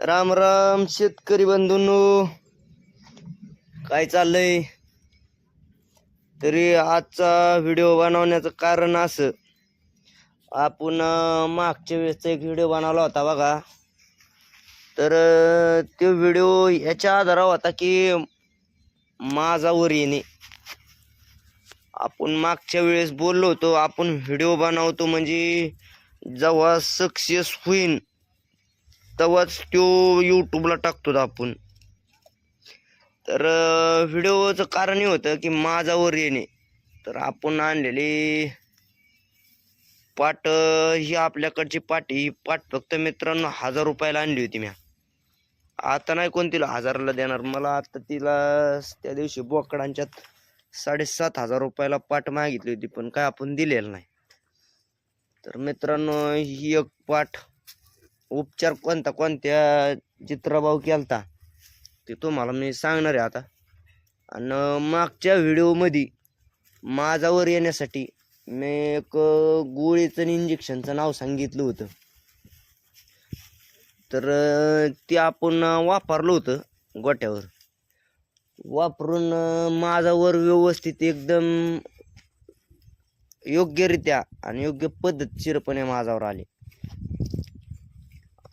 राम राम शेतकरी बंधूंनो. काय चाललंय? तरी आजचा व्हिडिओ बनवण्याचं कारण असं आपण मागच्या वेळेसचा एक व्हिडिओ बनवला होता बघा. तर तो व्हिडिओ याच्या आधारावर होता की माझा वर येणे. आपण मागच्या वेळेस बोललो होतो आपण व्हिडिओ बनवतो म्हणजे जेव्हा सक्सेस होईन तेव्हाच तो यूट्यूबला टाकतो आपण. तर व्हिडिओचं कारण हे होतं की माझावर येणे. तर आपण आणलेली पाट ही आपल्याकडची पाट ही पाट फक्त मित्रांनो हजार रुपयाला आणली होती म्या. आता नाही कोण तिला हजाराला देणार. मला आता तिला त्या दिवशी बोकडांच्यात साडेसात हजार रुपयाला पाट मागितली होती पण काय आपण दिलेलं नाही. तर मित्रांनो ही एक पाठ उपचार कोणता कोणत्या चित्रभाव केलता ते तुम्हाला मी सांगणार आहे आता. आणि मागच्या व्हिडिओमध्ये माझावर येण्यासाठी मी एक गोळीचं आणि इंजेक्शनचं नाव सांगितलं होतं. तर ते आपण वापरलं होतं गोट्यावर. वापरून माझावर व्यवस्थित एकदम योग्यरित्या आणि योग्य पद्धतशीरपणे माझावर आले.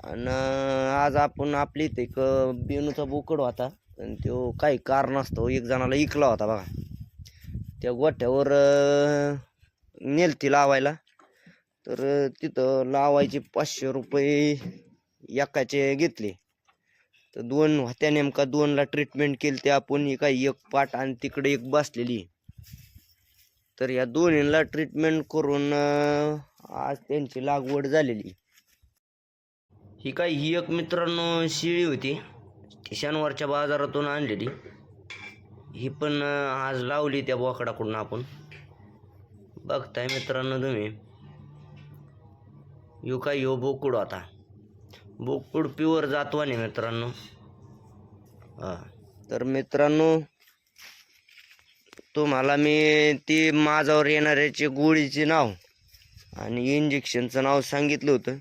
आणि आज आपण आपली इथे एक बेनूचा बोकड होता. आणि तो काही कारण असतो एक जणाला इकला होता बघा. त्या गोठ्यावर नेलती लावायला. तर तिथं लावायचे पाचशे रुपये एकाचे घेतले. तर दोन होत्या नेमका दोनला ट्रीटमेंट केली ते आपण एका एक पाट आणि तिकडे एक बसलेली. तर या दोन्हीला ट्रीटमेंट करून आज त्यांची लागवड झालेली. ही काय ही एक मित्रांनो शिळी होती. शनिवारच्या बाजारातून आणलेली. ही पण आज लावली त्या बोकडाकडून आपण. बघताय मित्रांनो तुम्ही. यो काय यो बोकुड आता. बोकूड प्युअर जातवाने मित्रांनो. हा. तर मित्रांनो तुम्हाला मी ती माझ्यावर येणाऱ्याचे गोळीचे नाव आणि इंजेक्शनचं नाव सांगितलं होतं.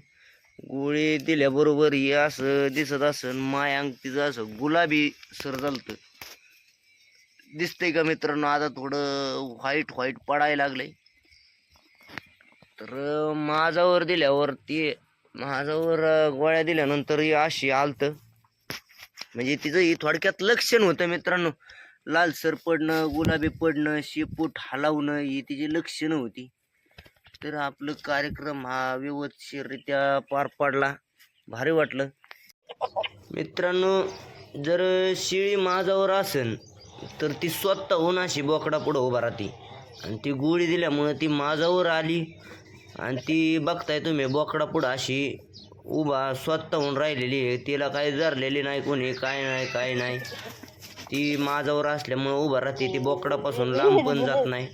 गोळी दिल्याबरोबर हे असं दिसत असन माय अंग तिचं असं गुलाबी सर झालतं. दिसतंय का मित्रांनो आता थोडं व्हाईट व्हाईट पडायला लागलंय. तर माझावर दिल्यावर ते माझावर गोळ्या दिल्यानंतर हे अशी आलतं. म्हणजे तिचं ही थोडक्यात लक्षण होतं मित्रांनो. लालसर पडणं गुलाबी पडणं शेपूट हलावणं ही तिची लक्षणं होती. तर आपलं कार्यक्रम हा व्यवस्थितरित्या पार पडला. भारी वाटलं. मित्रांनो जर शिळी माझावर असेल तर ती स्वतःहून अशी बोकडा पुढं उभा राहते. आणि ती गोळी दिल्यामुळं ती माझावर आली. आणि ती बघताय तुम्ही बोकडा पुढं अशी उभा स्वतःहून राहिलेली आहे. तिला काही धरलेली नाही कोणी काय नाही काय नाही. ती माझावर असल्यामुळं उभा राहते. ती बोकडापासून लांब पण जात नाही.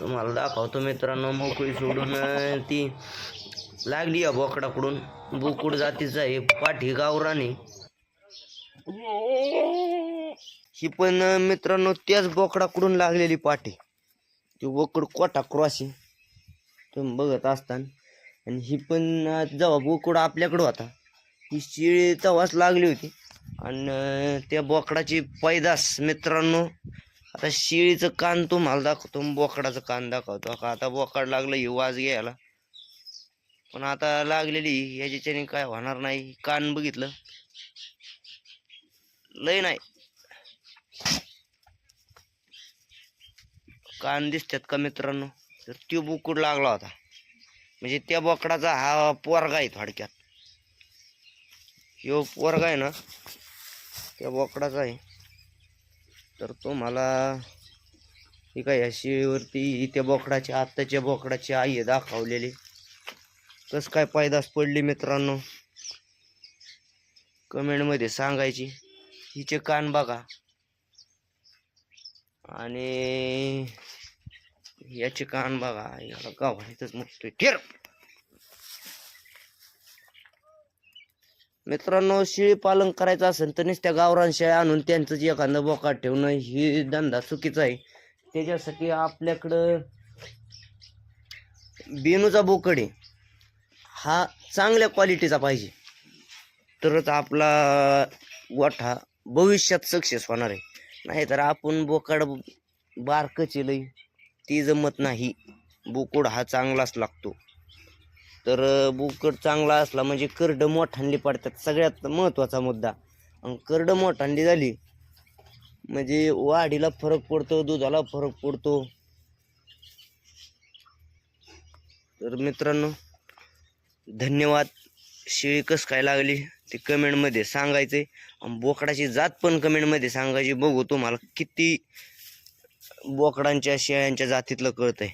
तुम्हाला दाखवतो मित्रांनो मोकळी सोडून ती लागली या बोकडाकडून. बोकुड जातीचा आहे पाठी गावराने. ही पण मित्रांनो त्याच बोकडाकडून लागलेली पाठी. ती बोकड कोटा क्रॉशी तुम्ही बघत असताना. आणि ही पण जेव्हा बोकड आपल्याकडं होता ही शिळी तेव्हाच लागली होती. आणि त्या बोकडाची पैदास मित्रांनो आता शिळीचं कान तुम्हाला दाखवतो बोकडाचं कान दाखवतो. का आता बोकड लागलं ही वाज घ्यायला. पण आता लागलेली याच्याच्याने काय होणार नाही. कान बघितलं. लय नाही. कान दिसतात का मित्रांनो? तर त्यो बोकड लागला होता. म्हणजे त्या बोकडाचा हा पोरगा आहे थोडक्यात. ह्यो पोरगा आहे ना त्या बोकडाचा आहे. तर तुम्हाला ही एका याशीवरती त्या बोकडाची आत्ताच्या बोकडाची आई आहे दाखवलेली. कस काय पायदास पडली मित्रांनो? कमेंटमध्ये सांगायची. हिचे कान बघा. आणि याचे कान बघा. याला गावातच मुक्त ठेर मित्रांनो शेळी पालन करायचं असेल तर नुसत्या गावरान शेळ्या आणून त्यांचं जे एखादं बोकाट ठेवणं ही धंदा चुकीचा आहे. त्याच्यासाठी आपल्याकडं बेनूचा बोकड आहे. हा चांगल्या क्वालिटीचा पाहिजे. तरच आपला गोठा भविष्यात सक्सेस होणार आहे. नाहीतर आपण बोकाड बारकं लई ती जमत नाही. बोकड हा चांगलाच लागतो. तर अं, बोकड चांगला असला म्हणजे करड मोठांडी पडतात. सगळ्यात महत्त्वाचा मुद्दा. आणि करड मोठांडी झाली म्हणजे वाढीला फरक पडतो दुधाला फरक पडतो. तर मित्रांनो धन्यवाद. शेळी कस काय लागली ते कमेंटमध्ये सांगायचे आणि बोकडाची जात पण कमेंटमध्ये सांगायची. बघू तुम्हाला किती बोकडांच्या शेळ्यांच्या जातीतलं कळतंय.